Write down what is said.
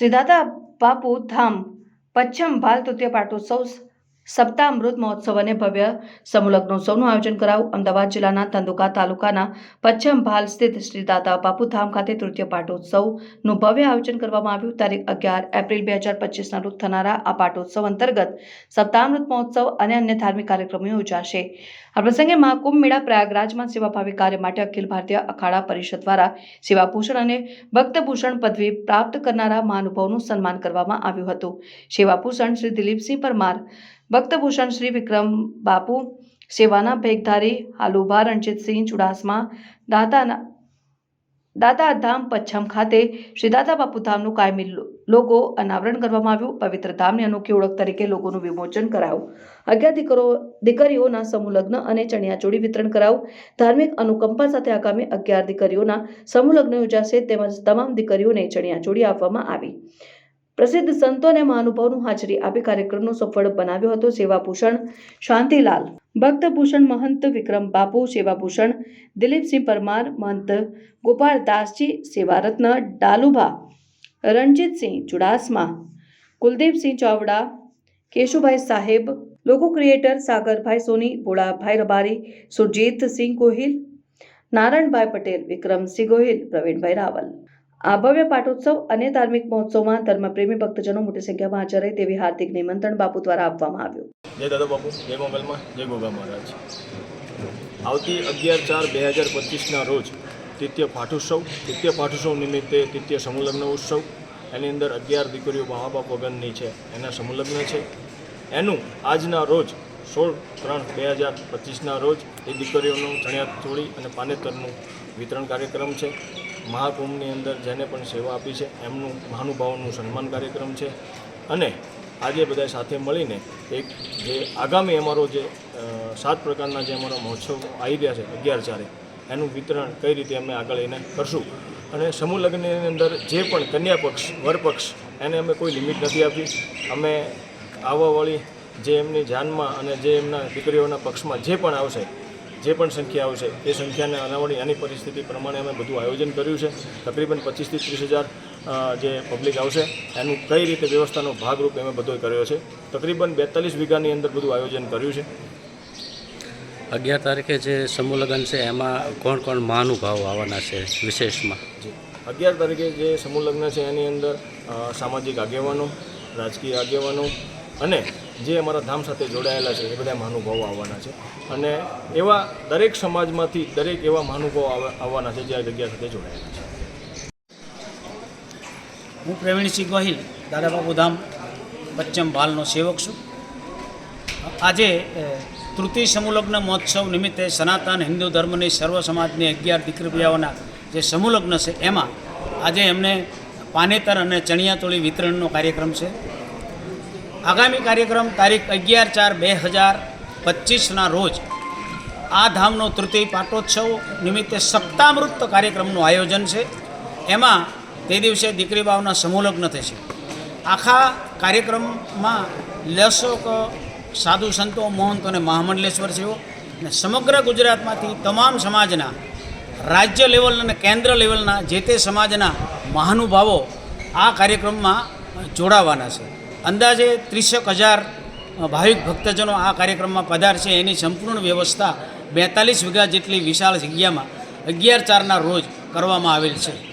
શ્રી દાદા બાપુ ધામ પચ્છમ ભાલ તૃતીય પાટોત્સવ સપ્તામૃત મહોત્સવ અને ભવ્ય સમૂહલગ્નોત્સવનું આયોજન કરાવું અમદાવાદ જિલ્લાના ધંધુકા તાલુકાના પશ્ચિમ ભાલ સ્થિત શ્રી દાદા બાપુ ખાતે તૃતીય પાટોત્સવનું ભવ્ય આયોજન કરવામાં આવ્યું. તારીખ અગિયાર એપ્રિલ બે હજાર પચીસના રોજ થનારા આ પાટોત્સવ અંતર્ગત સપ્તામૃત મહોત્સવ અને અન્ય ધાર્મિક કાર્યક્રમો યોજાશે. આ પ્રસંગે મહાકુંભ મેળા પ્રયાગરાજમાં સેવાભાવી કાર્ય માટે અખિલ ભારતીય અખાડા પરિષદ દ્વારા સેવાભૂષણ અને ભક્તભૂષણ પદવી પ્રાપ્ત કરનારા મહાનુભાવનું સન્માન કરવામાં આવ્યું હતું. સેવાભૂષણ શ્રી દિલીપસિંહ પરમાર ભક્તભૂષણ શ્રી વિક્રમ બાપુ, સેવાના ભેગધારી હાલુભા રણજીતસિંહ ચુડાસમા દાદાના દાદા ધામ પચ્છમ ખાતે શ્રી દાદા બાપુ ધામનું કાયમી લોગો અનાવરણ કરવામાં આવ્યું. પવિત્ર ધામની અનોખી ઓળખ તરીકે લોગોનું વિમોચન કરાયું. અગિયાર દીકરો, દીકરીઓના સમૂહ લગ્ન અને ચણિયાચોળી વિતરણ કરાવું ધાર્મિક અનુકંપા સાથે આગામી અગિયાર દીકરીઓના સમૂહ લગ્ન યોજાશે. તેમજ તમામ દીકરીઓને ચણિયાચોળી આપવામાં આવી. પ્રસિદ્ધ સંતો અને મહાનુભાવનું હાજરી આપી કાર્યક્રમનો સફળ બનાવ્યો હતો. સેવાભૂષણ શાંતિલાલ, ભક્તભૂષણ મહંત વિક્રમ બાપુ, સેવાભૂષણ દિલીપસિંહ પરમાર, મહંત ગોપાળદાસજી, સેવારત્ન ડાલુભા, રણજીતસિંહ ચુડાસમા, કુલદીપસિંહ ચાવડા, કેશુભાઈ સાહેબ, લોકો ક્રિએટર સાગરભાઈ સોની, ભોળાભાઈ રબારી, સુરજીતસિંહ ગોહિલ, નારાયણભાઈ પટેલ, વિક્રમસિંહ ગોહિલ, પ્રવીણભાઈ રાવલ. આ ભવ્ય પાટોત્સવ અને ધાર્મિક મહોત્સવમાં ધર્મપ્રેમી ભક્તજનો મોટી સંખ્યામાં હાજર રહે તેવી હાર્દિક નિમંત્રણ બાપુ દ્વારા આપવામાં આવ્યું. જય દાદા બાપુ, જય મંગલમાં જય ગોગા મહારાજ. આવતી અગિયાર ચાર બે હજાર પચીસના રોજ તૃતીય પાઠોત્સવ તૃતીય પાઠોત્સવ નિમિત્તે તૃતીય સમુલગ્ન ઉત્સવ. એની અંદર અગિયાર દીકરીઓ મા બાપ છે. એના સમુલગ્ન છે. એનું આજના રોજ સોળ ત્રણ બે હજાર પચીસના રોજ એ દીકરીઓનું ચણિયાચોળી અને પાનેતરનું વિતરણ કાર્યક્રમ છે. મહાકુંભની અંદર જેને પણ સેવા આપી છે, એમનું મહાનુભાવોનું સન્માન કાર્યક્રમ છે. અને આજે બધા સાથે મળીને એક જે આગામી અમારો જે સાત પ્રકારના જે અમારા મહોત્સવ આવી રહ્યા છે, અગિયાર ચારે, એનું વિતરણ કઈ રીતે અમે આગળ એને કરશું? અને સમૂહ લગ્નની અંદર જે પણ કન્યા પક્ષ વરપક્ષ, એને અમે કોઈ લિમિટ નથી આપી. અમે આવવાવાળી જે એમની જાનમાં અને જે એમના દીકરીઓના પક્ષમાં જે પણ આવશે જે પણ સંખ્યા આવશે એ સંખ્યાને અનાવડી એની પરિસ્થિતિ પ્રમાણે અમે બધું આયોજન કર્યું છે. તકરીબન પચીસથી ત્રીસ હજાર જે પબ્લિક આવશે એનું કઈ રીતે વ્યવસ્થાનો ભાગરૂપે અમે બધો કર્યો છે. તકરીબન બેતાલીસ વીઘાની અંદર બધું આયોજન કર્યું છે. અગિયાર તારીખે જે સમૂહ લગ્ન છે એમાં કોણ કોણ મહાનુભાવો આવવાના છે વિશેષમાં? અગિયાર તારીખે જે સમૂહ લગ્ન છે એની અંદર સામાજિક આગેવાનો રાજકીય આગેવાનો અને જે અમારા ધામ સાથે જોડાયેલા છે, એ બધા મહાનુભાવો આવવાના છે. અને એવા દરેક સમાજમાંથી દરેક એવા મહાનુભાવો આવ- આવવાના છે જે આ જગ્યા સાથે જોડાયેલા છે. હું પ્રવીણસિંહ ગોહિલ, દાદાબાપુ ધામ પચ્ચમ ભાલનો સેવક છું. આજે તૃતીય સમૂહલગ્ન મહોત્સવ નિમિત્તે સનાતન હિન્દુ ધર્મની સર્વ સમાજની અગિયાર દીકરીઓના જે સમૂહલગ્ન છે, એમાં આજે એમને પાનેતર અને ચણિયાતોળી વિતરણનો કાર્યક્રમ છે. આગામી કાર્યક્રમ તારીખ અગિયાર ચાર બે હજાર પચીસના રોજ આ ધામનો તૃતીય પાટોત્સવ નિમિત્તે સપ્તામૃત કાર્યક્રમનું આયોજન છે. એમાં તે દિવસે દીકરી બાવના સમૂહલગ્ન થશે. આખા કાર્યક્રમમાં લેશોક સાધુ સંતો, મહંતો અને મહામંડલેશ્વર છે અને સમગ્ર ગુજરાતમાંથી તમામ સમાજના રાજ્ય લેવલ અને કેન્દ્ર લેવલના જે તે સમાજના મહાનુભાવો આ કાર્યક્રમમાં જોડાવાના છે. અંદાજે ત્રીસેક હજાર ભાવિક ભક્તજનો આ કાર્યક્રમમાં પધારશે એની સંપૂર્ણ વ્યવસ્થા બેતાલીસ વીઘા જેટલી વિશાળ જગ્યામાં અગિયાર ચારના રોજ કરવામાં આવેલ છે.